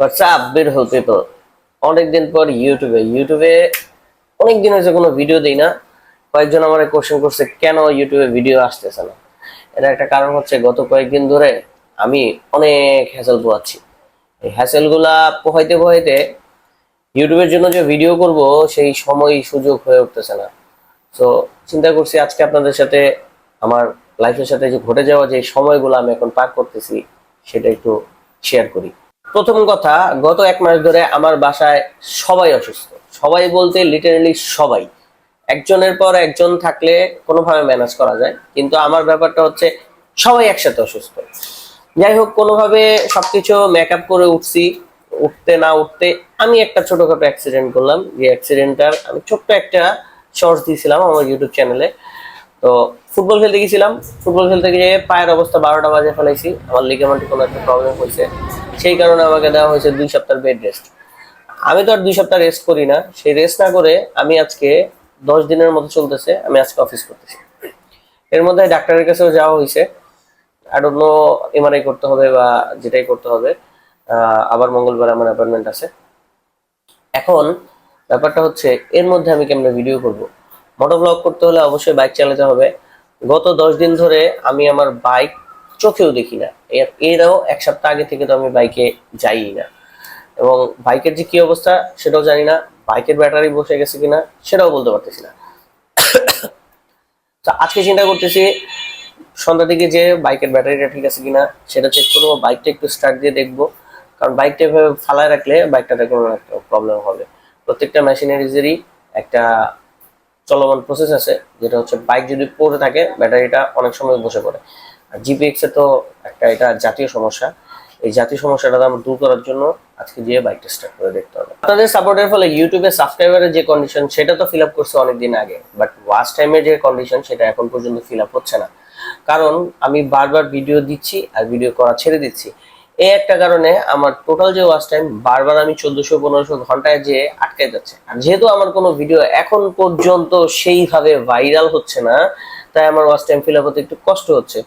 চাপ বের হতে তো অনেকদিন পর ইউটিউবে ইউটিউবে অনেক দিন হয়েছে, কোনো ভিডিও দিই না। কয়েকজন আমার কোশ্চেন করছে, কেন ইউটিউবে ভিডিও আসতেছে না? এটা একটা কারণ হচ্ছে, গত কয়েকদিন ধরে আমি অনেক হ্যাসেল পোয়াচ্ছি এই হ্যাসেলগুলা পোহাইতে পোহাইতে ইউটিউবের জন্য যে ভিডিও করব, সেই সময় সুযোগ হয়ে উঠতেছে না। তো চিন্তা করছি আজকে আপনাদের সাথে, আমার লাইফের সাথে যে ঘটে যাওয়া যে সময়গুলো আমি এখন পার করতেছি, সেটা একটু শেয়ার করি। প্রথম কথা, গত এক মাস ধরে আমার বাসায় সবাই অসুস্থ। সবাই বলতে লিটারালি সবাই। একজনের পর একজন থাকলে কোনোভাবে ম্যানেজ করা যায়, কিন্তু আমার ব্যাপারটা হচ্ছে সবাই একসাথে অসুস্থ। যাই হোক, কোনোভাবে সবকিছু মেকআপ করে উঠছি। উঠতে না উঠতে আমি একটা ছোটখাটো অ্যাক্সিডেন্ট করলাম। যে অ্যাক্সিডেন্টটার আমি ছোট্ট একটা শর্টস দিয়েছিলাম আমার ইউটিউব চ্যানেলে তো ফুটবল খেলতে গেছিলাম। ফুটবল খেলতে গিয়ে পায়ের অবস্থা বারোটা বাজে ফেলাইছি। আমার লিগামেন্টে কোনো একটা প্রবলেম হয়েছে। সেই কারণে আমাকে দেওয়া হয়েছে দুই সপ্তাহ বেড রেস্ট আমি তো আর দুই সপ্তাহ রেস্ট করি না। সেই রেস্ট না করে আমি আজকে দশ দিনের মতো চলতেছে, আমি আজকে অফিস করতেছি। এর মধ্যে ডাক্তারের কাছেও যাওয়া হয়েছে। আর অন্য এমআরআই করতে হবে বা যেটাই করতে হবে। আবার মঙ্গলবার আমার অ্যাপয়েন্টমেন্ট আছে। এখন ব্যাপারটা হচ্ছে, এর মধ্যে আমি কেমনে ভিডিও করব? মোটো ব্লগ করতে হলে অবশ্যই বাইক চালাতে হবে। গত দশ দিন ধরে আমি আমার বাইক চোখেও দেখি না। এরাও এক সপ্তাহ আগে থেকে তো আমি বাইকে যাই না। এবং বাইকের যে কি অবস্থা সেটাও জানি না, বাইকের ব্যাটারি বসে গেছে কিনা সেটাও বলতে পারতেছি না। তো আজকে চিন্তা করতেছি, সন্ধ্যা দিকে যে বাইকের ব্যাটারিটা ঠিক আছে কিনা সেটা চেক করব, বাইকটা একটু স্টার্ট দিয়ে দেখব। কারণ বাইকটা এভাবে ফালায় রাখলে বাইকটাতে কোনো একটা প্রবলেম হবে। প্রত্যেকটা মেশিনারিজেরই একটা চলমান প্রসেস আছে, যেটা হচ্ছে বাইক যদি পড়ে থাকে, ব্যাটারিটা অনেক সময় বসে পড়ে। জিপিএক্স এ তো একটা এটা জাতীয় সমস্যা। এই জাতীয় সমস্যাটা আমরা দূর করার জন্য আজকে গিয়ে বাইকটা স্টার্ট করে দেখতে হবে। আপনাদের সাপোর্টের ফলে ইউটিউবে সাবস্ক্রাইবারের যে কন্ডিশন সেটা তো ফিল আপ করছে অনেকদিন আগে। বাট ওয়াচ টাইমের যে কন্ডিশন সেটা এখন পর্যন্ত ফিল আপ হচ্ছে না। কারণ আমি বারবার ভিডিও দিচ্ছি আর ভিডিও করা ছেড়ে দিচ্ছি। এই একটা কারণে আমার টোটাল যে ওয়াচ টাইম বারবার আমি চোদ্দশো, পনেরোশো ঘন্টায় যে আটকে যাচ্ছে। আর যেহেতু আমার কোনো ভিডিও এখন পর্যন্ত সেইভাবে ভাইরাল হচ্ছে না, তাই আমার ওয়াচ টাইম ফিল আপ হতে একটু কষ্ট হচ্ছে।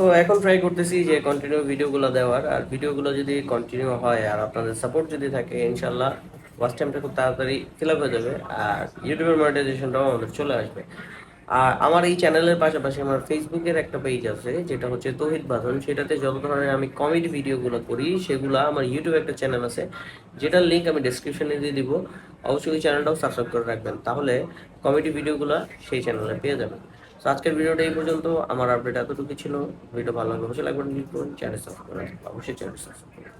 তো এখন ট্রাই করতেছি যে কন্টিনিউ ভিডিওগুলো দেওয়ার। আর ভিডিওগুলো যদি কন্টিনিউ হয় আর আপনাদের সাপোর্ট যদি থাকে ইনশাল্লাহ ওয়াচ টাইমটা খুব তাড়াতাড়ি ফিল আপ হয়ে যাবে আর ইউটিউবের মনিটাইজেশনটাও আমাদের চলে আসবে। আর আমার এই চ্যানেলের পাশাপাশি আমার ফেসবুকের একটা পেজ আছে, যেটা হচ্ছে তৌহিদ বাঁধন সেটাতে যত ধরনের আমি কমেডি ভিডিওগুলো করি, সেগুলো আমার ইউটিউবে একটা চ্যানেল আছে, যেটার লিঙ্ক আমি ডেসক্রিপশনে দিয়ে দিব। অবশ্যই চ্যানেলটাও সাবস্ক্রাইব করে রাখবেন, তাহলে কমেডি ভিডিওগুলো সেই চ্যানেলে পেয়ে যাবেন। তো আজকের ভিডিওটা এই পর্যন্ত। আমার আপডেট এতটুকু ছিল। ভিডিও ভালো লাগলে অবশ্যই লাগবে চ্যানেল সাবস্ক্রাইব অবশ্যই চ্যানেল সাবস্ক্রাইব